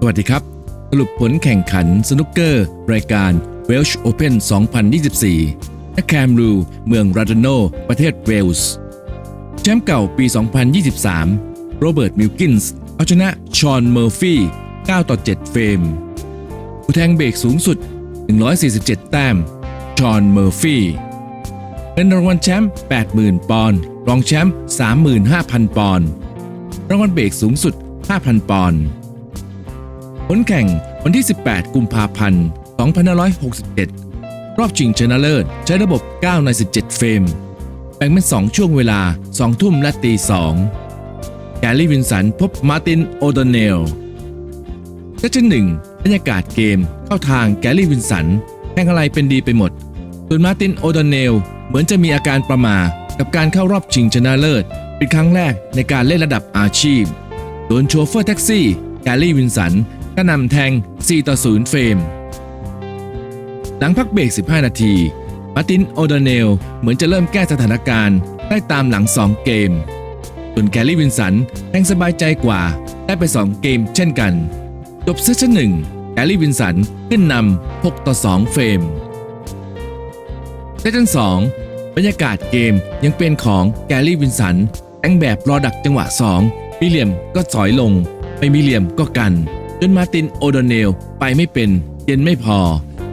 สวัสดีครับ สรุปผลแข่งขันสนุกเกอร์ รายการ Welsh Open 2024ณแคมรู เมืองราดโน ประเทศเวลส์ แชมป์เก่าปี 2023 โรเบิร์ตมิลกินส์เอาชนะชอนเมอร์ฟี่ 9 ต่อ 7 เฟรมผู้แทงเบรกสูงสุด 147 แต้ม ชอนเมอร์ฟี่เงินรางวัลแชมป์ 80,000 ปอนด์ รองแชมป์ 35,000 ปอนด์ รางวัลเบรกสูงสุด 5,000 ปอนด์ ผลแข่งวันที่ 18 กุมภาพันธ์ 2567 รอบชิงชนะเลิศใช้ระบบ 9 ใน 17 เฟรม แบ่งเป็น 2 ช่วงเวลา 2 ทุ่มและตี2แกลลี่วินสันพบมาร์ตินโอโดเนลเซสชั่นหนึ่งบรรยากาศเกมเข้าทางแกลลี่วินสันแข่งอะไรเป็นดีไปหมด ส่วนมาร์ตินโอโดเนลเหมือนจะมีอาการประหมากับการเข้ารอบชิงชนะเลิศ เป็นครั้งแรกในการเล่นระดับอาชีพ โดนโชเฟอร์แท็กซี่แกลลี่วินสัน ก็นำแทง 4 ต่อ 0 เฟรม หลังพักเบรก 15 นาที มาร์ตินโอดเนล เหมือนจะเริ่มแก้สถานการณ์ ได้ตามหลัง 2 เกม ส่วนแกลลี่วินสันแทงสบายใจกว่าได้ไป 2 เกมเช่นกัน จบเซสชั่นหนึ่งแกลลี่วินสันขึ้นนำ 6 ต่อ 2 เฟรมเซสชั่น2บรรยากาศเกมยังเป็นของแกลลี่วินสันแทงแบบรอดักจังหวะ 2มีเหลี่ยมก็สอยลง ไม่มีเหลี่ยมก็กัน จนมาตินโอโดเนลไปไม่เป็นเย็นไม่พอ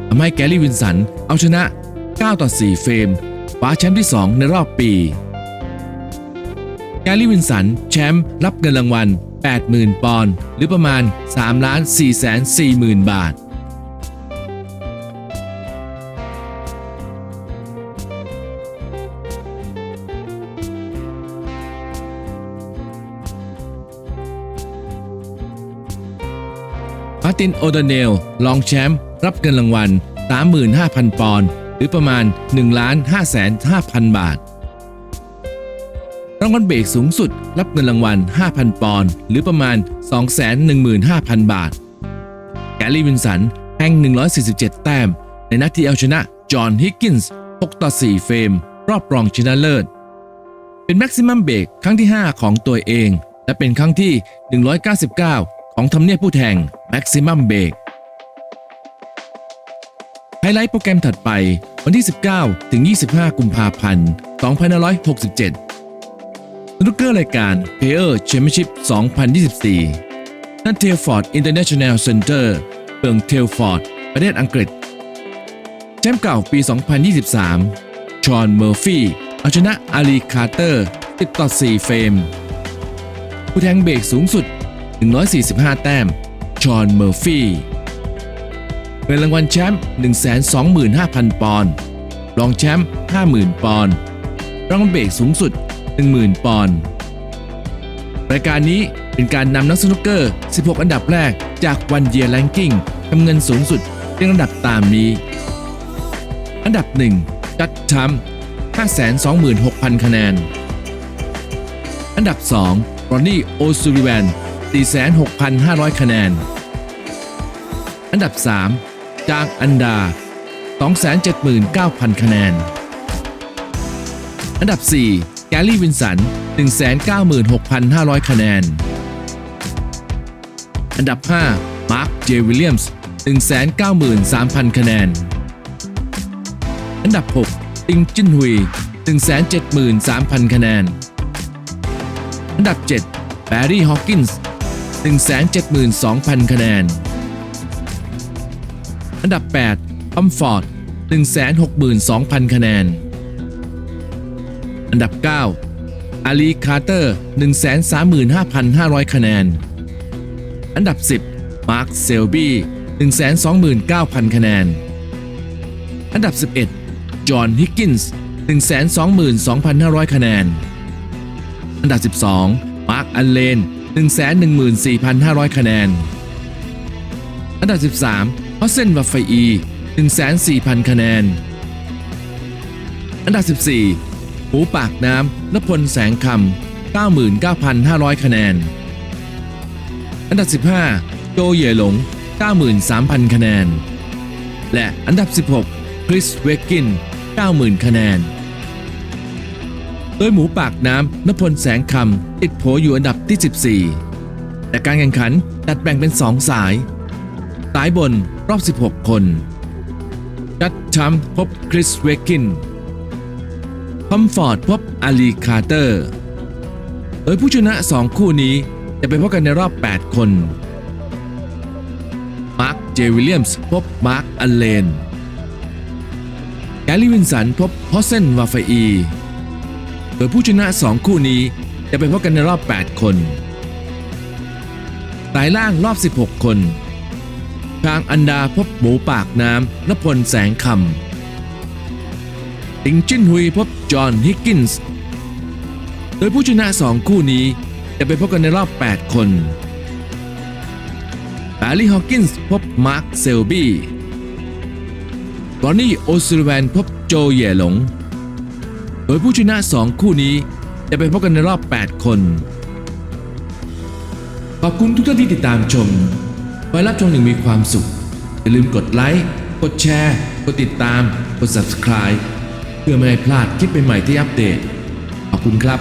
ทำให้แกลลี่วินสันเอาชนะ 9 ต่อ 4 เฟรมคว้าแชมป์ที่ 2 ในรอบปี แกลลี่วินสันแชมป์รับเงินรางวัล 80,000 ปอนด์หรือประมาณ3,440,000 บาท มาร์ตินโอเดเนลรองแชมป์รับเงินรางวัล 35,000 ปอนด์หรือประมาณ1ล้าน5แสน5,000 บาท รางวัลเบรกสูงสุด รับเงินรางวัล 5,000 ปอนด์หรือประมาณ 215,000 บาท แกลลี่วินสันแห่ง 147 แต้ม ในนัดที่เอาชนะ จอห์นฮิกกินส์ 6 ต่อ 4 เฟรม รอบรองชนะเลิศ เป็นแม็กซิมัมเบรกครั้งที่ 5 ของตัวเอง และเป็นครั้งที่ 199 ของทำเนียบผู้แทงแม็กซิมัมเบกไฮไลท์โปรแกรมถัดไปวันที่ 19 ถึง 25 กุมภาพันธ์ 2567สนุกเกอร์รายการ Player Championship 2024ณเทลฟอร์ด International Center เมืองเทลฟอร์ด ประเทศอังกฤษ แชมป์เก่าปี 2023 ชอน เมอร์ฟี่ เอาชนะอาลีคาร์เตอร์ 10 ต่อ 4 เฟรม ผู้แทงเบรกสูงสุด 145 แต้มชอนเมอร์ฟี่เงินรางวัลแชมป์ 125,000 ปอนด์ รองแชมป์ 50,000 ปอนด์ รางวัลเบรกสูงสุด 10,000 ปอนด์ รายการนี้เป็นการนำนักสนุกเกอร์ 16 อันดับแรกจากวันเยียร์แลนกิ้งทำเงินสูงสุดเรียงลำดับตามนี้ อันดับ 1 จัดทำ526,000 คะแนน อันดับ 2 รอนนี่ โอซูริแวน 46,500 คะแนน อันดับ 3 จางอันดา 279,000 คะแนน อันดับ 4 แกลลี่วินสัน 196,500 คะแนน อันดับ 5 มาร์ค เจวิลเลียมส์ 193,000 คะแนน อันดับ 6 ติงจินฮุย 173,000 คะแนน อันดับ 7 แบร์รี่ ฮอว์กินส์ 172,000 คะแนน อันดับ 8 อัมฟอร์ด 162,000 คะแนน อันดับ 9 อาลีคาร์เตอร์ 135,500 คะแนน อันดับ 10 มาร์ค เซลบี้ 129,000 คะแนน อันดับ 11 จอห์น ฮิกกินส์ 122,500 คะแนน อันดับ 12 มาร์ค อันเลน 114,500 คะแนน อันดับ 13ฮอสเซนวัฟไฟอี14,000 คะแนน อันดับ 14 หูปากน้ำนพลแสงคำ99,500 คะแนน อันดับ 15 โจเย่หลง 93,000 คะแนน และอันดับ 16 คริสเวกกิน 90,000 คะแนน โดยหมูปากน้ำนพลแสงคำติดโผอยู่อันดับที่ 14 แต่การแข่งขันจัดแบ่งเป็น 2 สาย สายบนรอบ 16 คนจัดชัมปพบคริสเวกินคอมฟอร์ดพบอาลีคาร์เตอร์ โดยผู้ชนะ 2 คู่นี้จะไปพบกันในรอบ 8 คน มาร์ค เจวิลเลียมส์พบมาร์ค อัลเลนแกลลี่วินสันพบฮอสเซนวาฟาอี โดยผู้ชนะ 2 คู่นี้จะไปพบกันในรอบ 8 คนสายล่างรอบ 16 คน ทางอันดาพบหมูปากน้ำนพลแสงคำติงจินฮุยพบจอห์นฮิกกินส์โดยผู้ชนะ2คู่นี้จะไปพบกันในรอบ 8 คนแบรลี่ฮอว์กินส์พบมาร์คเซลบี้รอนนี่โอซิลแวนพบโจเย่หลง โดยผู้ชนะ2คู่นี้จะไปพบกันในรอบ 8 คน ขอบคุณทุกท่านที่ติดตามชมไว้รับชมอย่างมีความสุข อย่าลืมกดไลค์ กดแชร์ กดติดตาม กด subscribe เพื่อไม่ให้พลาดคลิปใหม่ๆที่อัปเดต ขอบคุณครับ